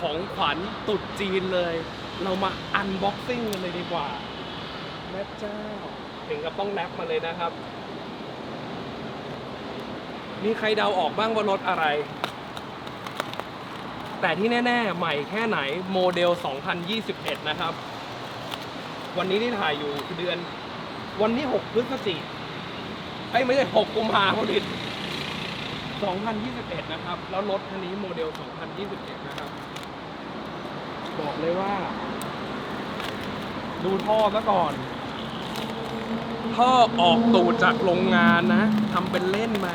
ของขวัญตุดจีนเลย เรามาอันบ็อกซิ่งกันเลยดีกว่าแม่เจ้า ถึงกับต้องแรปมาเลยนะครับ มีใครเดาออกบ้างว่ารถอะไร แต่ที่แน่ ๆ ใหม่แค่ไหนโมเดล 2021 นะครับ วันนี้ที่ถ่ายอยู่คือเดือน วันที่ 6 พฤศจิกไอ้ไม่ใช่ 6 กุมภาพันธ์ 2021 นะครับ แล้วรถคันนี้โมเดล 2021 นะครับ บอกเลยว่า ดูท่อซะก่อน ท่อออกตูดจากโรงงานนะทำเป็นเล่นมา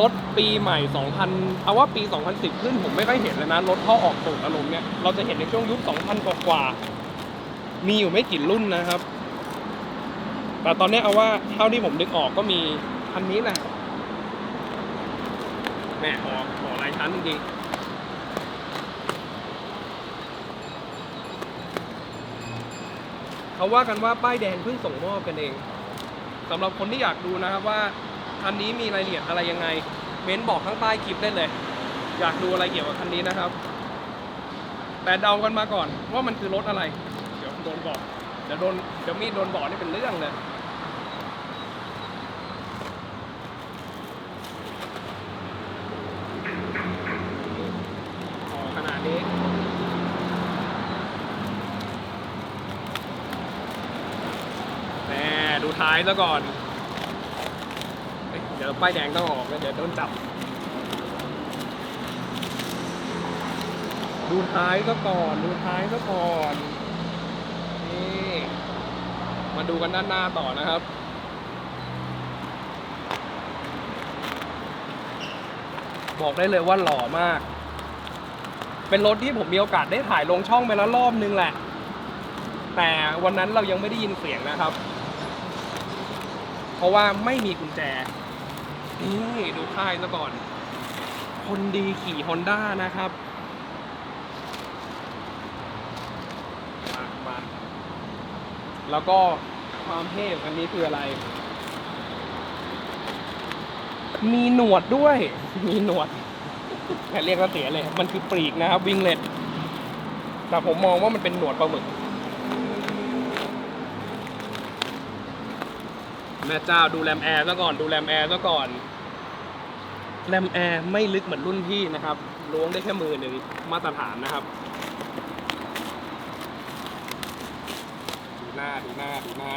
รถปีใหม่ 2000 เอาว่าปี 2010 ขึ้นผมไม่ค่อยเห็นเลยนะ รถท่อออกตูดอารมณ์เนี่ย เราจะเห็นในช่วงยุค 2000 กว่าวาๆมีอยู่ไม่กี่รุ่นนะครับ แต่ตอนนี้เอาว่าเท่าที่ผมนึกออกก็มีคันนี้แหละ แม่ออกออกหลายชั้นจริงเขาว่ากันว่าป้ายแดงเพิ่งส่งมอบกันเองสำหรับคนที่อยากดูนะครับว่าคันนี้มีรายละเอียดอะไรยังไงเม้นบอกข้างใต้คลิปได้เลย อยากดูอะไรเกี่ยวกับคันนี้นะครับ แต่เดากันมาก่อนว่ามันคือรถอะไร เดี๋ยวโดนบอกเดี๋ยวโดนเดี๋ยวมีดโดนบอกนี่เป็นเรื่องเลย ออกแหมดูท้ายซะก่อนเอเดี๋ยวป้ายแดงต้องออกเดี๋ยวโดนจับ ดูท้ายซะก่อน ดูท้ายซะก่อน นี่ มาดูกันด้านหน้าต่อนะครับบอกได้เลยว่าหล่อมาก เป็นรถที่ผมมีโอกาสได้ถ่ายลงช่องไปแล้วรอบนึงแหละ แต่วันนั้นเรายังไม่ได้ยินเสียงนะครับ เพราะว่าไม่มีกุญแจนี่ดูค่ายซะก่อน คนดีขี่ฮอนด้านะครับมามาแล้วก็ความเท่อันนี้คืออะไร มีหนวดด้วย มีหนวด เรียกก็เสียเลย มันคือปลีกนะครับวิงเล็ตแต่ผมมองว่ามันเป็นหนวดปลาหมึก แม่เจ้าดูแรมแอร์ซะก่อนดูแรมแอร์ซะก่อนแรมแอร์ไม่ลึกเหมือนรุ่นพี่นะครับล้วงได้แค่มือหนึ่งมาตรฐานนะครับดูหน้าดูหน้าดูหน้า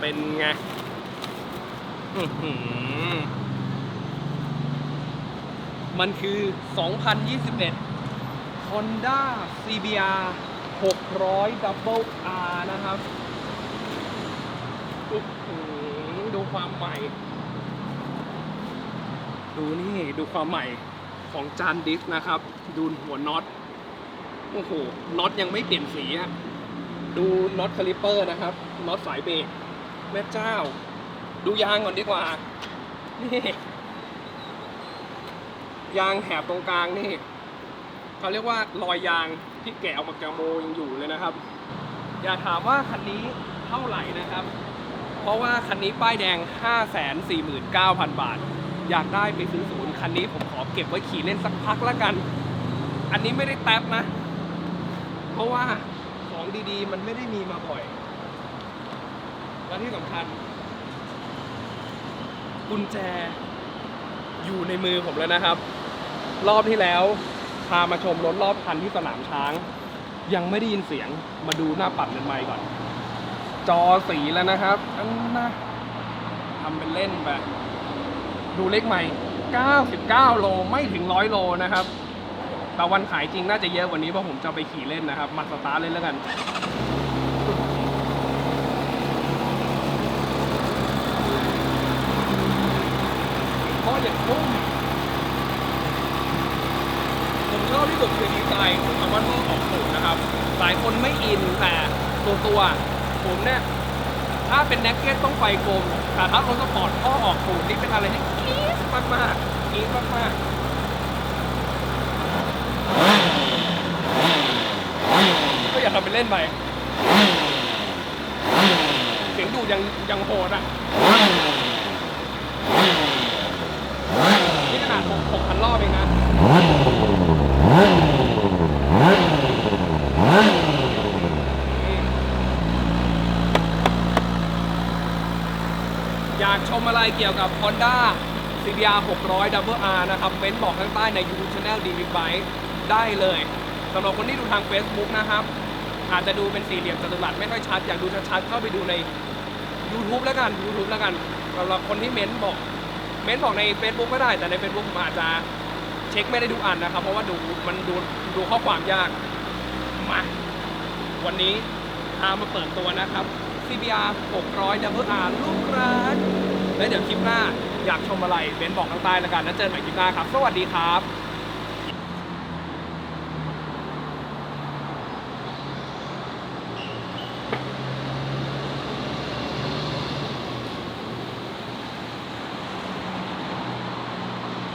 เป็นไงอื้อหือมันคือ 2021 Honda CBR 600 Double R นะครับดูความใหม่ ดูนี่ ดูความใหม่ของจานดิสนะครับ ดูหัวน็อต โอ้โห น็อตยังไม่เปลี่ยนสีอะดูน็อตคาลิปเปอร์นะครับ น็อตสายเบรก แม่เจ้า ดูยางก่อนดีกว่า นี่ ยางแถบตรงกลางนี่เขาเรียกว่ารอยยางที่แกะออกมาจากโมยังอยู่เลยนะครับ อย่าถามว่าคันนี้เท่าไหร่นะครับ เพราะว่าคันนี้ป้ายแดง 549,000 บาท อยากได้ไปซื้อศูนย์คันนี้ผมขอเก็บไว้ขี่เล่นสักพักละกัน อันนี้ไม่ได้แท็บนะ เพราะว่าของดีๆ มันไม่ได้มีมาบ่อย และที่สำคัญ กุญแจอยู่ในมือผมแล้วนะครับ รอบที่แล้วพามาชมรถรอบคันที่สนามช้าง ยังไม่ได้ยินเสียงมาดูหน้าปัดเป็นไมค์ก่อน จอสีแล้วนะครับอันนะทำเป็นเล่นไปดูเลขใหม่ 99 โลไม่ถึง 100 โลนะครับแต่วันขายจริงน่าจะเยอะกว่านี้เพราะผมจะไปขี่เล่นนะครับ มาสตาร์ทเล่นแล้วกัน เพราะอย่างนุ่มผมชอบที่สุดคือดีไซน์ของคำว่าท่อออกสูตรนะครับ หลายคนไม่อินแต่ตัวตัวผมเนี่ยถ้าเป็นแน็กเก็ตต้องไฟกลมแต่ถ้ารถสปอร์ตท่อออกสูตรนี่เป็นอะไรที่กรี๊ดมากมากๆกรี๊ดมากมากก็อย่าทำเป็นเล่นไปเสียงดูยังยังโหดอะ นี่ขนาดหกพันรอบเองนะอยากชมอะไรเกี่ยวกับ Honda CBR 600 Double R นะครับเม้นบอกข้างใต้ใน YouTube Channel d b b i k e ได้เลยสำหรับคนที่ดูทาง Facebook นะครับ อาจจะดูเป็นสี่เหลี่ยมจัตุรัสไม่ค่อยชัด อยากดูชัดๆเข้าไปดูใน YouTube แล้วกัน YouTube แล้วกันสำหรับคนที่เม้นบอก เม้นบอกใน Facebook ก็ได้แต่ใน Facebook ผมอาจจะเช็คไม่ได้ดูอ่านนะครับ เพราะว่าดูมันดูดูข้อความยากมาวันนี้พามาเปิดตัวนะครับ CBR 600 WR ลูกรักและเดี๋ยวคลิปหน้าอยากชมอะไรเม้นบอกข้างใต้แล้วกันแล้วเจอกันใหม่คลิปหน้าครับ สวัสดีครับ